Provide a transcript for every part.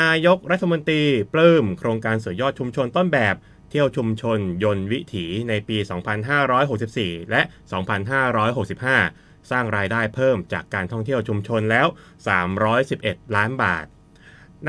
นายกรัฐมนตรีปลื้มโครงการสวยยอดชุมชนต้นแบบ เที่ยวชุมชน ยนต์วิถีในปี 2564 และ 2565 สร้างรายได้เพิ่มจากการท่องเที่ยวชุมชนแล้ว 311 ล้านบาท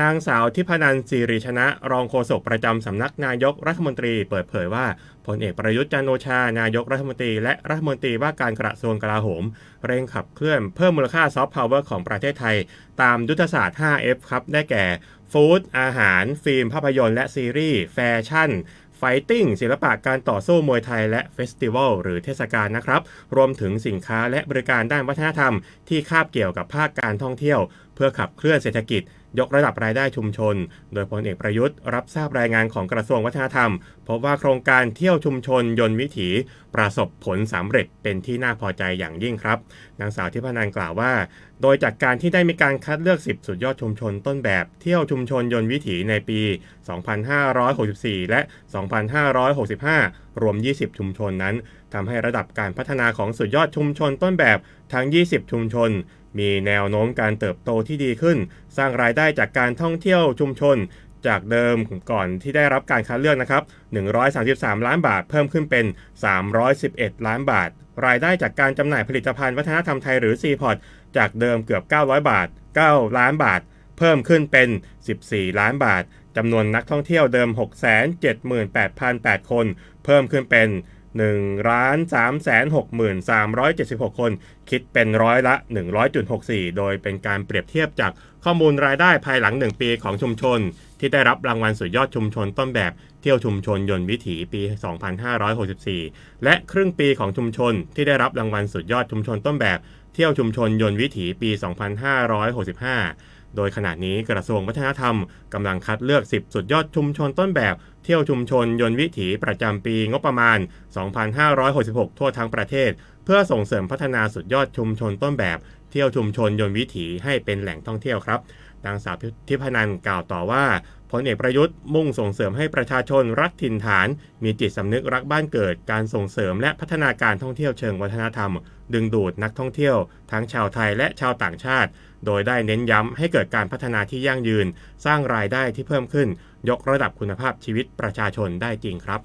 นางสาวทิพนันสิริชนะ รองโฆษกประจำสำนักนายกรัฐมนตรี เปิดเผยว่าพลเอกประยุทธ์จันโอชานายกรัฐมนตรีและรัฐมนตรีว่าการกระทรวงกลาโหม เร่งขับเคลื่อนเพิ่มมูลค่าซอฟต์พาวเวอร์ของประเทศไทย ตามยุทธศาสตร์ 5F ครับ ได้แก่ฟู้ดอาหาร ฟิล์ม ภาพยนตร์และซีรีส์ แฟชั่นไฟติ้งศิลปะการต่อสู้มวยไทยและเฟสติวัลหรือเทศกาลนะครับ รวมถึงสินค้าและบริการด้านวัฒนธรรมที่คาบเกี่ยวกับภาคการท่องเที่ยว พื่อขับเคลื่อนเศรษฐกิจ ยกระดับรายได้ชุมชน โดยพลเอกประยุทธ์รับทราบรายงานของกระทรวงวัฒนธรรม พบว่าโครงการเที่ยวชุมชนยนต์วิถี ประสบผลสำเร็จเป็นที่น่าพอใจอย่างยิ่งครับ นางสาวทิพนันกล่าวว่า โดยจากการที่ได้มีการคัดเลือก 10 สุดยอดชุมชนต้นแบบ เที่ยวชุมชนยนต์วิถีในปี 2564 และ 2565 รวม 20 ชุมชนนั้นทำให้ระดับการพัฒนาของสุดยอดชุมชนต้นแบบทั้ง 20 ชุมชน มีแนวโน้มการเติบโตที่ดีขึ้น สร้างรายได้จากการท่องเที่ยวชุมชน จากเดิมก่อนที่ได้รับการคัดเลือกนะครับ 133 ล้านบาทเพิ่มขึ้นเป็น 311 ล้านบาท รายได้จากการจำหน่ายผลิตภัณฑ์วัฒนธรรมไทยหรือ c p o t จากเดิมเกือบ 900 บาท 9 ล้านบาท เพิ่มขึ้นเป็น 14 ล้านบาทจำนวนนักท่องเที่ยวเดิม 678,008 คน เพิ่มขึ้นเป็น 1ล้าน3 6 3 7 6 คน คิดเป็นร้อยละ 100.64 โดยเป็นการเปรียบเทียบจากข้อมูลรายได้ภายหลัง 1 ปีของชุมชน ที่ได้รับรางวัลสุดยอดชุมชนต้นแบบเที่ยวชุมชนยนต์วิถีปี 2564 และครึ่งปีของชุมชนที่ได้รับรางวัลสุดยอดชุมชนต้นแบบเที่ยวชุมชนยนต์วิถีปี 2565 โดยขณะนี้กระทรวงวัฒนธรรมกำลังคัดเลือก 10 สุดยอดชุมชนต้นแบบ เที่ยวชุมชนยนต์วิถีประจำปีงบประมาณ 2566 ทั่วทั้งประเทศ เพื่อส่งเสริมพัฒนาสุดยอดชุมชนต้นแบบ เที่ยวชุมชนยนต์วิถีให้เป็นแหล่งท่องเที่ยวครับนางสาวทิพนันกล่าวต่อว่า พลเอกประยุทธ์มุ่งส่งเสริมให้ประชาชนรักถิ่นฐาน มีจิตสำนึกรักบ้านเกิด การส่งเสริมและพัฒนาการท่องเที่ยวเชิงวัฒนธรรม ดึงดูดนักท่องเที่ยว ทั้งชาวไทยและชาวต่างชาติ โดยได้เน้นย้ำให้เกิดการพัฒนาที่ยั่งยืน สร้างรายได้ที่เพิ่มขึ้น ยกระดับคุณภาพชีวิตประชาชนได้จริงครับ